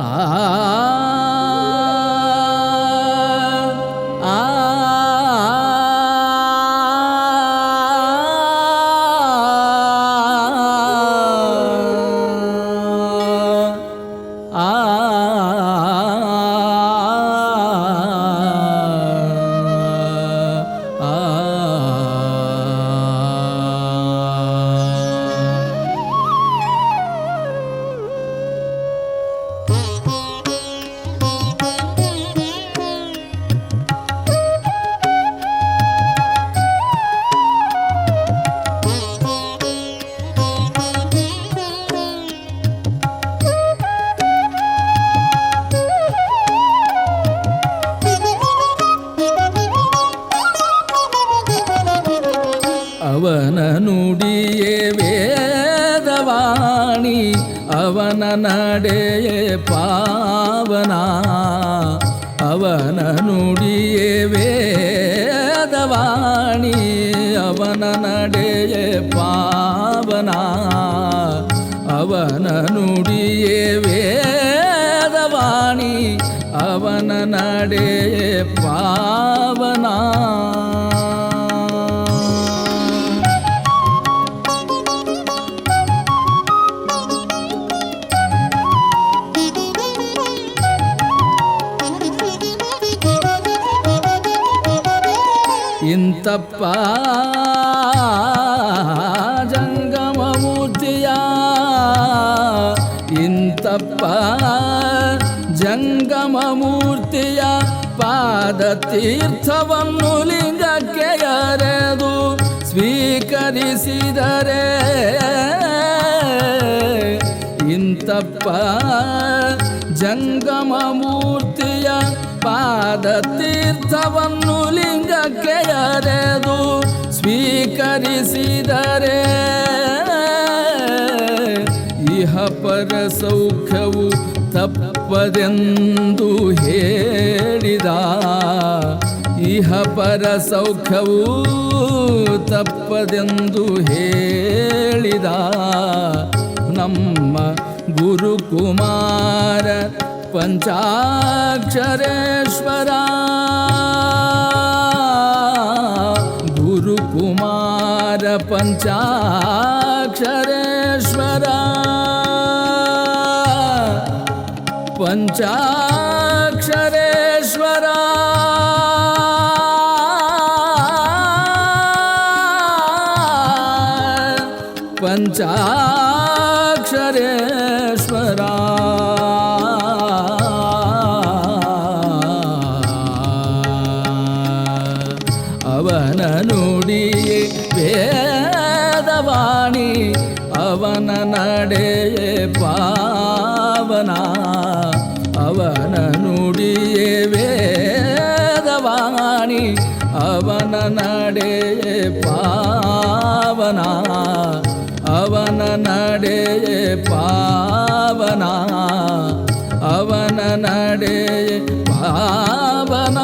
아, 아, 아. ಅವನ ನುಡಿಯೇ ವೇದವಾಣಿ ಅವನ ನಡೆಯೇ ಪಾವನ ಅವನ ನುಡಿಯೇ ವೇದವಾಣಿ ಅವನ ನಡೆಯೇ ಪಾವನ ಅವನ ನುಡಿಯೇ ವೇದವಾಣಿ ಅವನ ನಡೆಯೇ ಪಾವನ ಇಂತಪ್ಪ ಜಂಗಮಮೂರ್ತಿಯ. ಇಂತಪ್ಪ ಜಂಗಮಮೂರ್ತಿಯ ಪಾದ ತೀರ್ಥವನ್ನು ಲಿಂಗಕ್ಕೆ ಎರೆದು ಸ್ವೀಕರಿಸಿದರೆ. ಇಂತಪ್ಪ ಜಂಗಮ ಮೂರ್ತಿಯ ಪಾದ ತೀರ್ಥವನ್ನು ಲಿಂಗಕ್ಕೆ ಎರೆದು ಸ್ವೀಕರಿಸಿದರೆ ಇಹ ಪರ ಸೌಖ್ಯವು ತಪ್ಪದೆಂದು ಹೇಳಿದ. ಇಹ ಪರ ಸೌಖ್ಯವು ತಪ್ಪದೆಂದು ಹೇಳಿದ. ನಮ್ಮ ಗುರುಕುಮಾರ ಪಂಚಾಕ್ಷರೇಶ್ವರ. ಗುರುಕುಮಾರ ಪಂಚಾಕ್ಷರೇಶ್ವರ. ಪಂಚಾಕ್ಷರೇಶ್ವರ. ಪಂಚಾಕ್ಷರೇಶ್ವರ. ಅವನ ನಡೆಯೇ ಪಾವನ ಅವನ ನುಡಿಯೇ ವೇದವಾಣಿ ಅವನ ನಡೆಯೇ ಪಾವನ ಅವನ ನಡೆಯೇ ಪಾವನ ಅವನ ನಡೆಯೇ ಪಾವನ